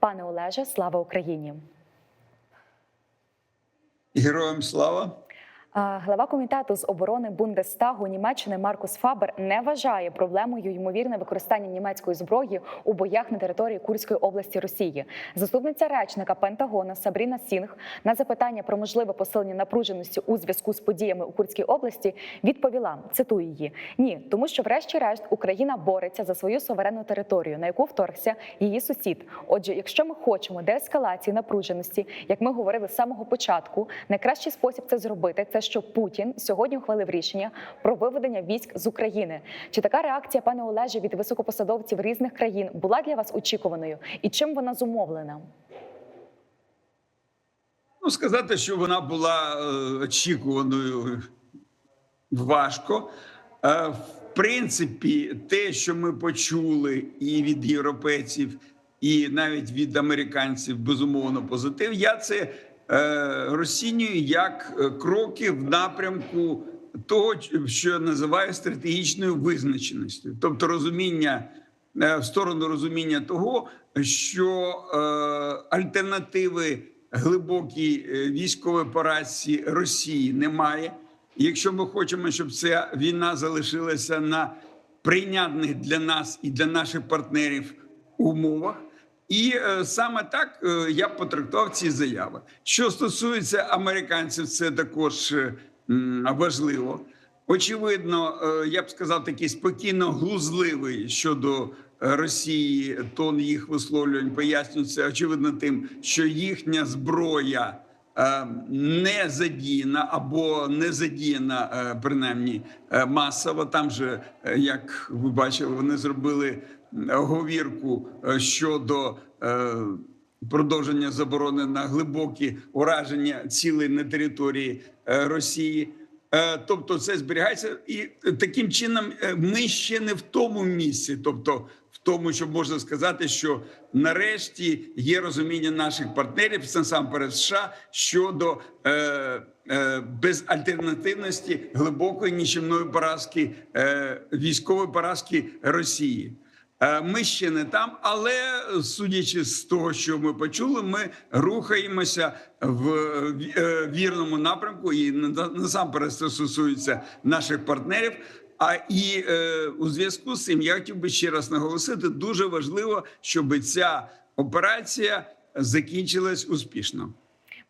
Пане Олеже, слава Україні! Героям слава. Глава комітету з оборони Бундестагу Німеччини Маркус Фабер не вважає проблемою ймовірне використання німецької зброї у боях на території Курської області Росії. Заступниця речника Пентагона Сабріна Сінг на запитання про можливе посилення напруженості у зв'язку з подіями у Курській області відповіла: цитую її: ні, тому що, врешті-решт, Україна бореться за свою суверенну територію, на яку вторгся її сусід. Отже, якщо ми хочемо деескалації напруженості, як ми говорили з самого початку, найкращий спосіб це зробити це що Путін сьогодні ухвалив рішення про виведення військ з України. Чи така реакція, пане Олеже, від високопосадовців різних країн була для вас очікуваною? І чим вона зумовлена? Ну, сказати, що вона була е, очікуваною важко. Е, в принципі, те, що ми почули і від європейців, і навіть від американців, безумовно, позитив. Я це е, розцінюю як е, кроки в напрямку того, що я називаю стратегічною визначеністю, тобто розуміння е, в сторону розуміння того, що альтернативи глибокій військовій операції Росії немає. Якщо ми хочемо, щоб ця війна залишилася на прийнятних для нас і для наших партнерів умовах. І е, саме так е, я потрактував ці заяви. Що стосується американців, це також е, важливо. Очевидно, е, я б сказав, такий спокійно глузливий щодо е, Росії тон їх висловлювань пояснюється очевидно тим, що їхня зброя е, не задіяна або не задіяна е, принаймні масово. Там же, як ви бачили, вони зробили оговірку е, щодо е, продовження заборони на глибокі ураження цілей на території е, Росії. Тобто, це зберігається, і таким чином ми ще не в тому місці, тобто в тому, що можна сказати, що нарешті є розуміння наших партнерів, насамперед США, щодо е, е, безальтернативності глибокої нічівної поразки е, військової поразки Росії. Е, Ми ще не там, але судячи з того, що ми почули, ми рухаємося в е, вірному напрямку, і на- насамперед це стосується наших партнерів. А і е, у зв'язку з цим я хотів би ще раз наголосити: дуже важливо, щоб ця операція закінчилась успішно.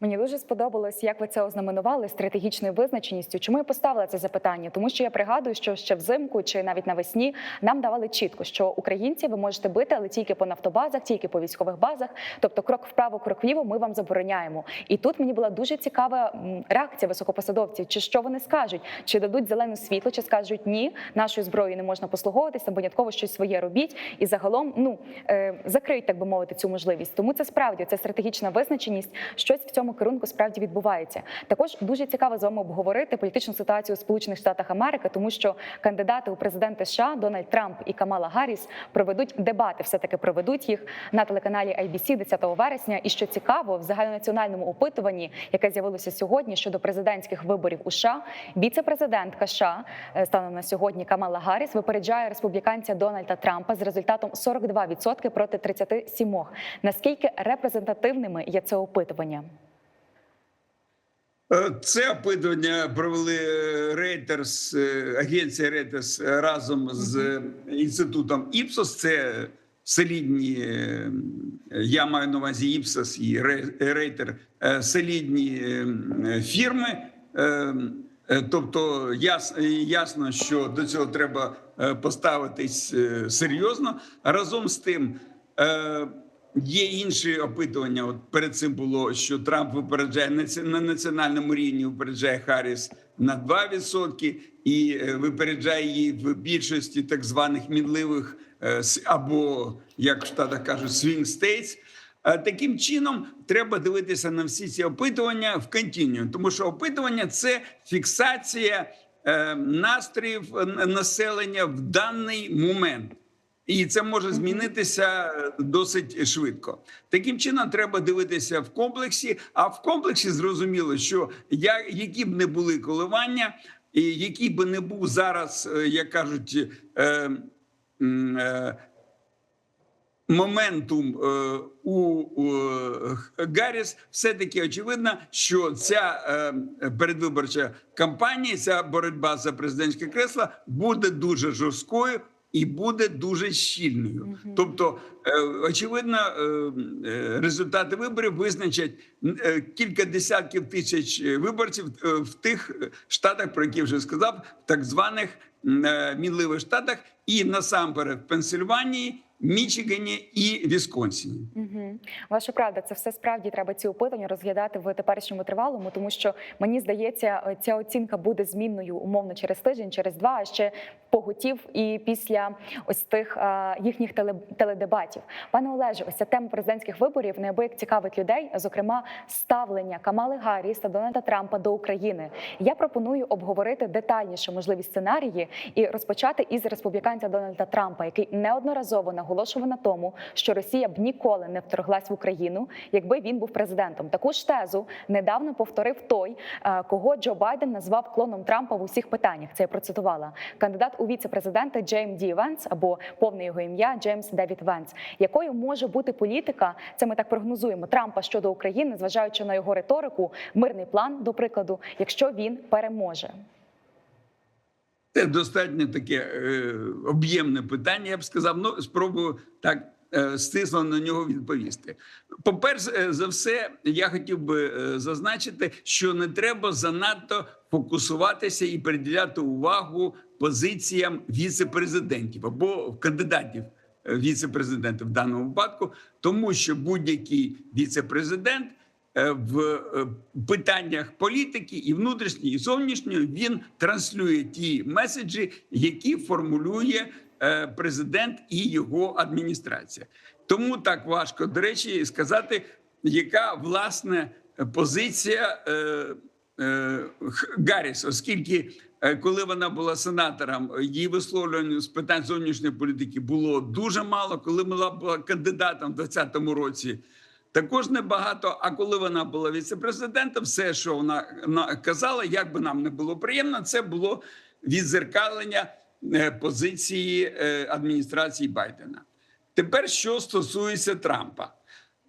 Мені дуже сподобалось, як ви це ознаменували стратегічною визначеністю. Чому я поставила це запитання? Тому що я пригадую, що ще взимку чи навіть навесні нам давали чітко, що українці ви можете бити, але тільки по нафтобазах, тільки по військових базах. Тобто, крок вправо, крок вліво, ми вам забороняємо. І тут мені була дуже цікава реакція високопосадовців. Чи що вони скажуть? Чи дадуть зелене світло, чи скажуть ні, нашою зброєю не можна послуговуватися, винятково щось своє робіть, і загалом ну е, закриють, так би мовити, цю можливість. Тому це справді це стратегічна визначеність. Щось в цьому керунку справді відбувається. Також дуже цікаво з вами обговорити політичну ситуацію у Сполучених Штатах Америки, тому що кандидати у президенти США Дональд Трамп і Камала Гарріс проведуть дебати. Все таки проведуть їх на телеканалі ABC 10 вересня. І що цікаво, в загальнонаціональному опитуванні, яке з'явилося сьогодні щодо президентських виборів у США, віце-президентка США е, станом на сьогодні Камала Гарріс випереджає республіканця Дональда Трампа з результатом 42% проти 37%. Наскільки репрезентативними є це опитування? Е, Це опитування провели Reuters, е, агенція Reuters разом з інститутом Іпсос. Це солідні, е, я маю на увазі Іпсос і Рейтер, солідні фірми. Тобто ясно, що до цього треба поставитись серйозно. Разом з тим, Є інші опитування. От перед цим було, що Трамп випереджає на національному рівні, випереджає Харріс на 2% і е, випереджає її в більшості так званих мінливих е, або як в Штатах кажуть, swing states. Е, Таким чином треба дивитися на всі ці опитування в континуум, тому що опитування це фіксація настроїв населення в даний момент. І це може змінитися досить швидко. Таким чином, треба дивитися в комплексі. А в комплексі зрозуміло, що я, які б не були коливання, і який би не був зараз, е, як кажуть, е, е, моментум е, у, у е, Гарріс, все-таки очевидно, що ця е, передвиборча кампанія, ця боротьба за президентське кресло буде дуже жорсткою і буде дуже щільною. Мгм. Тобто, е, очевидно, е, е, результати виборів визначать кілька десятків тисяч виборців в тих штатах, про які вже сказав, в так званих мінливих штатах, і насамперед в Пенсильванії, Мічигані і Вісконсіні. Угу. Ваша правда, це все справді треба ці опитування розглядати в теперішньому тривалому, тому що мені здається, е, ця оцінка буде змінною умовно через тиждень, через два, а ще поготів і після ось тих а, їхніх теле, теледебатів. Пане Олеже, ось ця тема президентських виборів неабияк цікавить людей, зокрема ставлення Камали Гарріс та Дональда Трампа до України. Я пропоную обговорити детальніше можливі сценарії і розпочати із республіканця Дональда Трампа, який неодноразово наголошував на тому, що Росія б ніколи не вторглась в Україну, якби він був президентом. Таку ж тезу недавно повторив той, е, кого Джо Байден назвав клоном Трампа в усіх питаннях. Це я процитувала кандидат у віце-президенти Джейм Ді Венс або повне його ім'я Джеймс Девід Венс. Якою може бути політика? Це ми так прогнозуємо Трампа щодо України, зважаючи на його риторику, мирний план, до прикладу, якщо він переможе. Це достатньо таке е, об'ємне питання. Я б сказав. Ну спробую так е, стисло на нього відповісти. По-перше, е, за все, я хотів би е, зазначити, що не треба занадто фокусуватися і приділяти увагу позиціям віце-президентів або кандидатів е, віце-президентів в даному випадку, тому що будь-який віце-президент в е, питаннях політики і внутрішньої, і зовнішньої він транслює ті меседжі, які формулює е, президент і його адміністрація. Тому так важко до речі сказати, яка власне позиція е, е, Гарріс, оскільки. е, Коли вона була сенатором, її висловлювань з питань зовнішньої політики було дуже мало. Коли вона була кандидатом в 2020 році, також небагато. А коли вона була віце-президентом, все, що вона казала, як би нам не було приємно, це було відзеркалення е, позиції е, адміністрації Байдена. Тепер, що стосується Трампа,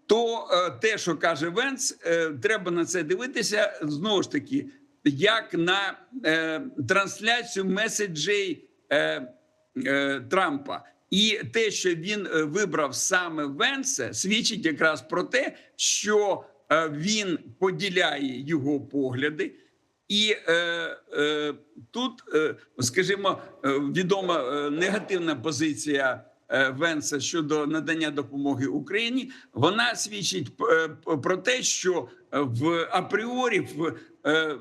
то е, те, що каже Венц, е, треба на це дивитися знову ж таки, як на трансляцію меседжей Трампа. І те, що він е, вибрав саме Венса, свідчить якраз про те, що е, він поділяє його погляди. І е, е, тут, е, скажімо, е, відома негативна позиція Венса щодо надання допомоги Україні. Вона свідчить про те, що в апріорі в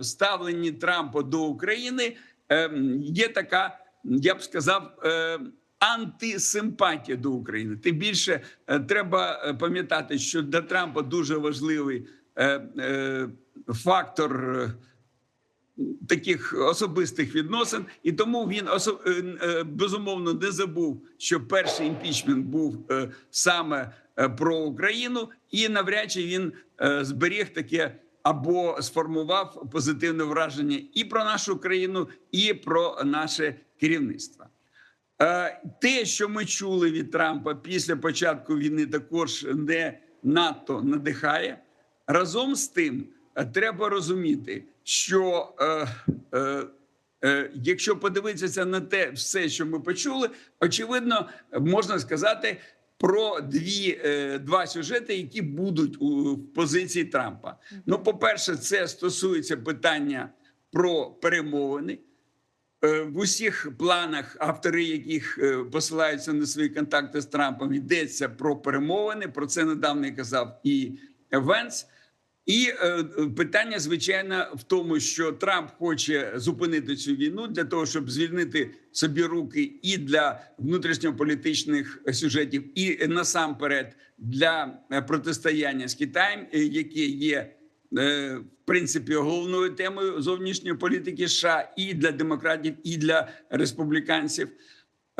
ставленні Трампа до України е, є така, я б сказав, е, антисимпатія до України. Тим більше е, треба е, пам'ятати, що для Трампа дуже важливий е, фактор. Таких особистих відносин, і тому він безумовно не забув, що перший імпічмент був саме про Україну, і навряд чи він зберіг таке або сформував позитивне враження і про нашу країну, і про наше керівництво. Е, Те, що ми чули від Трампа після початку війни, також не надто надихає. Разом з тим, е, треба розуміти, що е, е, е, якщо подивитися на те, все, що ми почули, очевидно, можна сказати про дві, е, два сюжети, які будуть у позиції Трампа. Ну, по-перше, це стосується питання про перемовини. Е, В усіх планах, автори яких е, посилаються на свої контакти з Трампом, йдеться про перемовини. Про це недавно казав і Венс. І е, питання, звичайно, в тому, що Трамп хоче зупинити цю війну для того, щоб звільнити собі руки і для внутрішньополітичних сюжетів, і насамперед для протистояння з Китаєм, яке є в принципі головною темою зовнішньої політики США і для демократів, і для республіканців.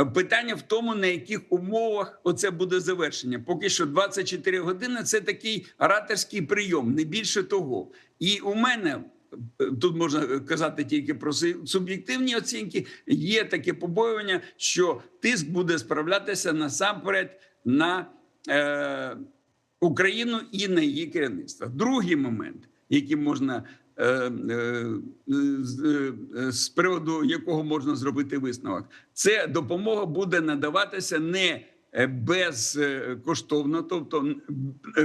Е, Питання в тому, на яких умовах оце буде завершення. Поки що 24 години це такий ораторський прийом, не більше того. І у мене е, тут можна казати тільки про суб'єктивні оцінки. Є таке побоювання, що тиск буде справлятися насамперед на е, Україну і на її керівництво. Другий момент, який можна е, е, з, е, приводу якого можна зробити висновок, це допомога буде надаватися не безкоштовно, тобто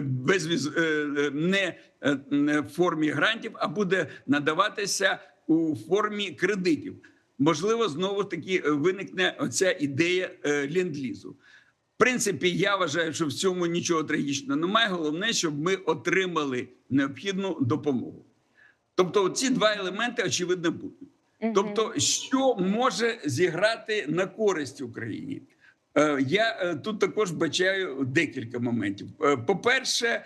без не в формі грантів, а буде надаватися у формі кредитів. Можливо, знову таки е, виникне оця ідея е, ленд-лізу. В принципі, я вважаю, що в цьому нічого трагічного немає. Головне, щоб ми отримали необхідну допомогу. Тобто, ці два елементи очевидно будуть. Тобто, що може зіграти на користь Україні? Е, Я е, тут також бачаю декілька моментів. Е, По-перше,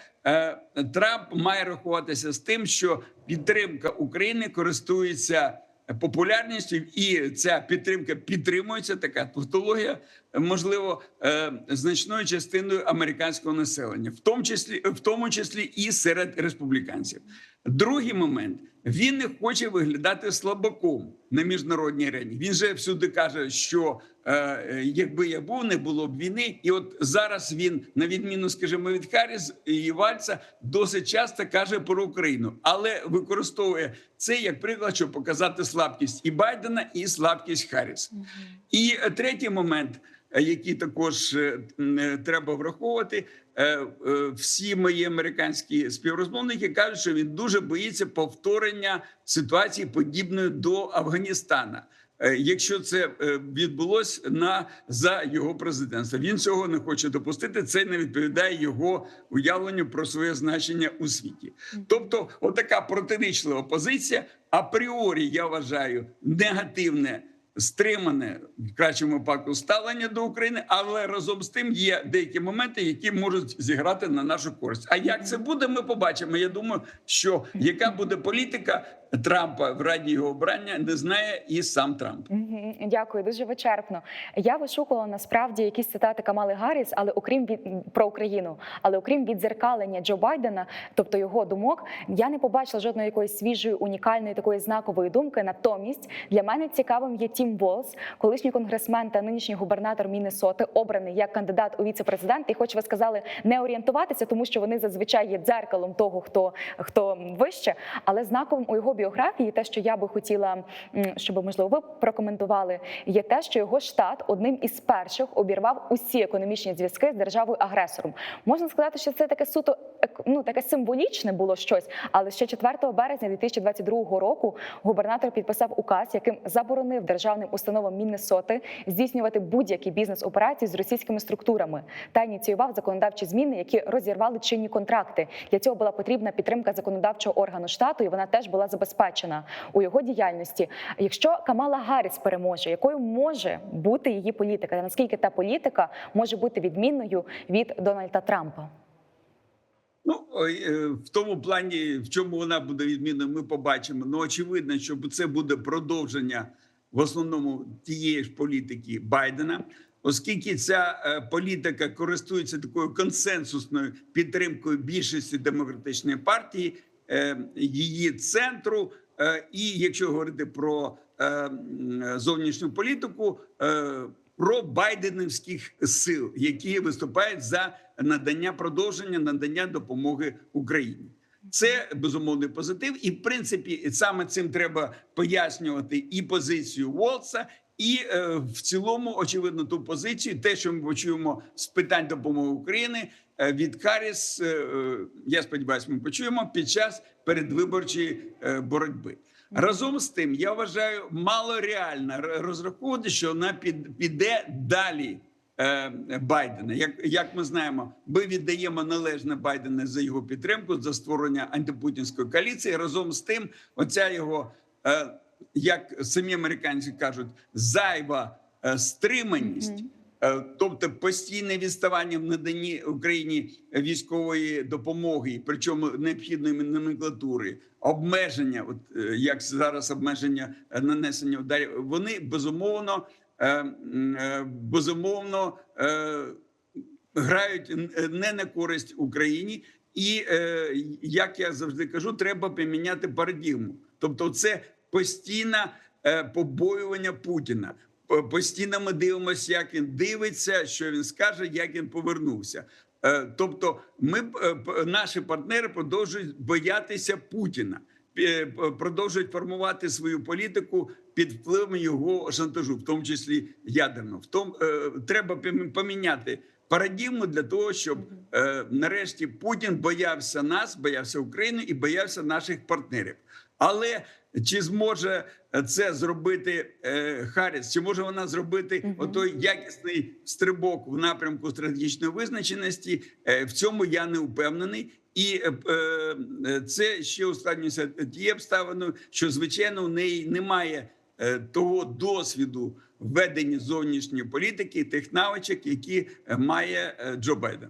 Трамп має рахуватися з тим, що підтримка України користується популярністю, і ця підтримка підтримується. Така тавтологія, можливо, е, значною частиною американського населення, в тому числі в тому числі і серед республіканців. Другий момент він не хоче виглядати слабаком на міжнародній арені. Він же всюди каже, що е, е, якби я був, не було б війни. І от зараз він, на відміну, скажімо, від Харріс і Вальца, досить часто каже про Україну, але використовує це як приклад, щоб показати слабкість і Байдена, і слабкість Харріс. І е, третій момент, е, який також е, треба враховувати, всі мої американські співрозмовники кажуть, що він дуже боїться повторення ситуації подібної до Афганістана. Е, Якщо це е, відбулось на за його президентства, він цього не хоче допустити. Це не відповідає його уявленню про своє значення у світі. Тобто, отака протирічлива позиція. Апріорі я вважаю негативне стримане в кращому випадку ставлення до України, але разом з тим є деякі моменти, які можуть зіграти на нашу користь. А як це буде, ми побачимо. Я думаю, що яка буде політика Трампа в раді його обрання, не знає і сам Трамп. Дякую, дуже вичерпно. Я вишукувала насправді якісь цитати Камали Гарріс, але окрім від про Україну, але окрім відзеркалення Джо Байдена, тобто його думок, я не побачила жодної якоїсь свіжої, унікальної такої знакової думки. Натомість для мене цікавим є Тім Волс, колишній конгресмен та нинішній губернатор Міннесоти, обраний як кандидат у віце-президенти. І хоч ви сказали не орієнтуватися, тому що вони зазвичай є дзеркалом того, хто хто вище, але знаковим у його біографії, те, що я би хотіла, щоб можливо ви прокоментували, є те, що його штат одним із перших обірвав усі економічні зв'язки з державою агресором. Можна сказати, що це таке суто ну, таке символічне було щось, але ще 4 березня 2022 року губернатор підписав указ, яким заборонив державним установам Міннесоти здійснювати будь-які бізнес-операції з російськими структурами та ініціював законодавчі зміни, які розірвали чинні контракти. Для цього була потрібна підтримка законодавчого органу штату, і вона теж була забезпечена у його діяльності. Якщо Камала Гарріс переможе, якою може бути її політика? Наскільки та політика може бути відмінною від Дональда Трампа? Ну е, в тому плані, в чому вона буде відмінною, ми побачимо. Ну очевидно, що це буде продовження в основному тієї ж політики Байдена, оскільки ця е, політика користується такою консенсусною підтримкою більшості демократичної партії, її центру. Е, І якщо говорити про е, зовнішню політику, е, про байденівських сил, які виступають за надання продовження надання допомоги Україні. Це безумовний позитив, і в принципі саме цим треба пояснювати і позицію Волса, і е, в цілому, очевидно, ту позицію, те, що ми почуємо з питань допомоги України е, від Харріс, е, е, я сподіваюся, ми почуємо під час передвиборчої е, боротьби. Разом з тим, я вважаю мало реально розраховувати, що вона під, піде далі е, Байдена. Як, як ми знаємо, ми віддаємо належне Байдена за його підтримку за створення антипутінської коаліції. Разом з тим, оця його, е, як самі американці кажуть, зайва е, стриманість. Е, Тобто постійне відставання в наданні Україні військової допомоги, причому необхідної номенклатури, обмеження, от е, як зараз обмеження нанесення ударів, вони безумовно безумовно грають не на користь Україні. І як я завжди кажу, треба поміняти парадігму. Тобто, це постійне побоювання Путіна. Постійно ми дивимося, як він дивиться, що він скаже, як він повернувся. Е, Тобто, ми е, наші партнери продовжують боятися Путіна, е, продовжують формувати свою політику під впливом його шантажу, в тому числі ядерного. В тому треба поміняти парадігму для того, щоб нарешті Путін боявся нас, боявся України і боявся наших партнерів. Але чи зможе це зробити е, Харріс? Чи може вона зробити Мгм. отой якісний стрибок в напрямку стратегічної визначеності? Е, в цьому я не впевнений. І е, е, це ще ускладнюється тією обставиною, що звичайно в неї немає е, того досвіду ведення зовнішньої політики, тих навичок, які е, має е, Джо Байден.